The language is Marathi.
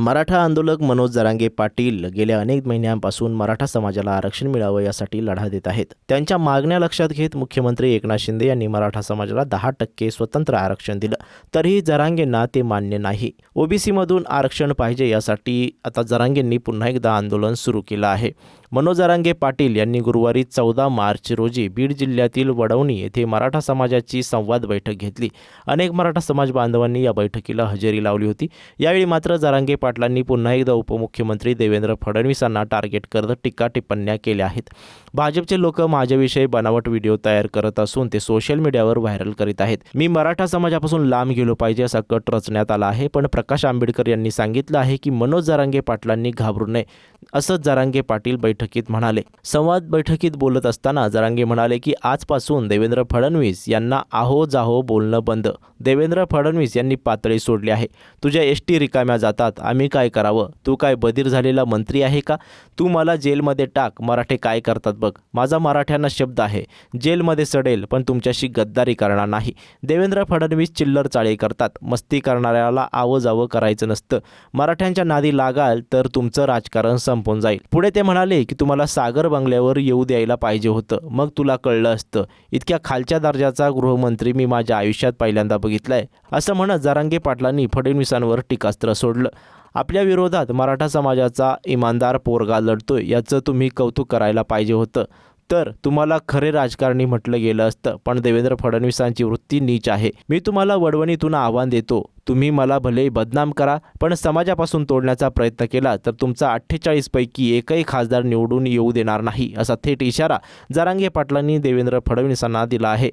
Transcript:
मराठा आंदोलक मनोज जरांगे पाटील गेल्या अनेक महिन्यांपासून मराठा समाजाला आरक्षण मिळावं यासाठी लढा देत आहेत. त्यांच्या मागण्या लक्षात घेत मुख्यमंत्री एकनाथ शिंदे यांनी मराठा समाजाला दहा टक्के स्वतंत्र आरक्षण दिलं. तरीही जरांगेंना ते मान्य नाही. ओबीसीमधून आरक्षण पाहिजे यासाठी आता जरांगेंनी पुन्हा एकदा आंदोलन सुरू केलं आहे. मनोज जरांगे पाटील यांनी गुरुवारी चौदा मार्च रोजी बीड जिल्ह्यातील वडवणी येथे मराठा समाजाची संवाद बैठक घेतली. अनेक मराठा समाज बांधवांनी या बैठकीला हजेरी लावली होती. यावेळी मात्र जरांगे पाटलांनी पुन्हा एकदा उपमुख्यमंत्री देवेंद्र फडणवीसांना टार्गेट करत टीका टिप्पण्या केल्या आहेत. भाजपचे लोक माझ्याविषयी बनावट व्हिडिओ तयार करत असून ते सोशल मीडियावर व्हायरल करीत आहेत. मी मराठा समाजापासून लांब गेलो पाहिजे असा कट रचण्यात आला आहे पण प्रकाश आंबेडकर यांनी सांगितलं आहे की मनोज जरांगे पाटलांनी घाबरू नये असं जरांगे पाटील बैठकीत म्हणाले. संवाद बैठकीत बोलत असताना जरांगे म्हणाले की आजपासून देवेंद्र फडणवीस यांना आहो जाहो बोलणं बंद. देवेंद्र फडणवीस यांनी पातळी सोडली आहे. तुझ्या एस टी रिकाम्या जातात. आम्ही काय करावं? तू काय बधीर झालेला मंत्री आहे का? तू मला जेलमध्ये टाक. मराठे काय करतात बघ. माझा मराठ्यांना शब्द आहे. जेलमध्ये सडेल पण तुमच्याशी गद्दारी करणार नाही. देवेंद्र फडणवीस चिल्लर चाळी करतात. मस्ती करणाऱ्याला आवं जावं करायचं नसतं. मराठ्यांच्या नादी लागाल तर तुमचं राजकारण संपून जाईल. पुढे ते म्हणाले की तुम्हाला सागर बंगल्यावर येऊ द्यायला पाहिजे होतं. मग तुला कळलं असतं. इतक्या खालच्या दर्जाचा गृहमंत्री मी माझ्या आयुष्यात पहिल्यांदा बघितलाय. असं म्हणत जारांगे पाटलांनी फडणवीसांवर टीकास्त्र सोडलं. आपल्या विरोधात मराठा समाजाचा इमानदार पोरगा लढतोय याचं तुम्ही कौतुक करायला पाहिजे होतं. तर तुम्हाला खरे राजकारणी म्हटलं गेलं असतं पण देवेंद्र फडणवीसांची वृत्ती नीच आहे. मी तुम्हाला वडवणीतून आव्हान देतो. तुम्ही मला भले बदनाम करा पण समाजापासून तोडण्याचा प्रयत्न केला तर तुमचा अठ्ठेचाळीसपैकी एकही खासदार निवडून येऊ देणार नाही असा थेट इशारा जरांगे पाटलांनी देवेंद्र फडणवीसांना दिला आहे.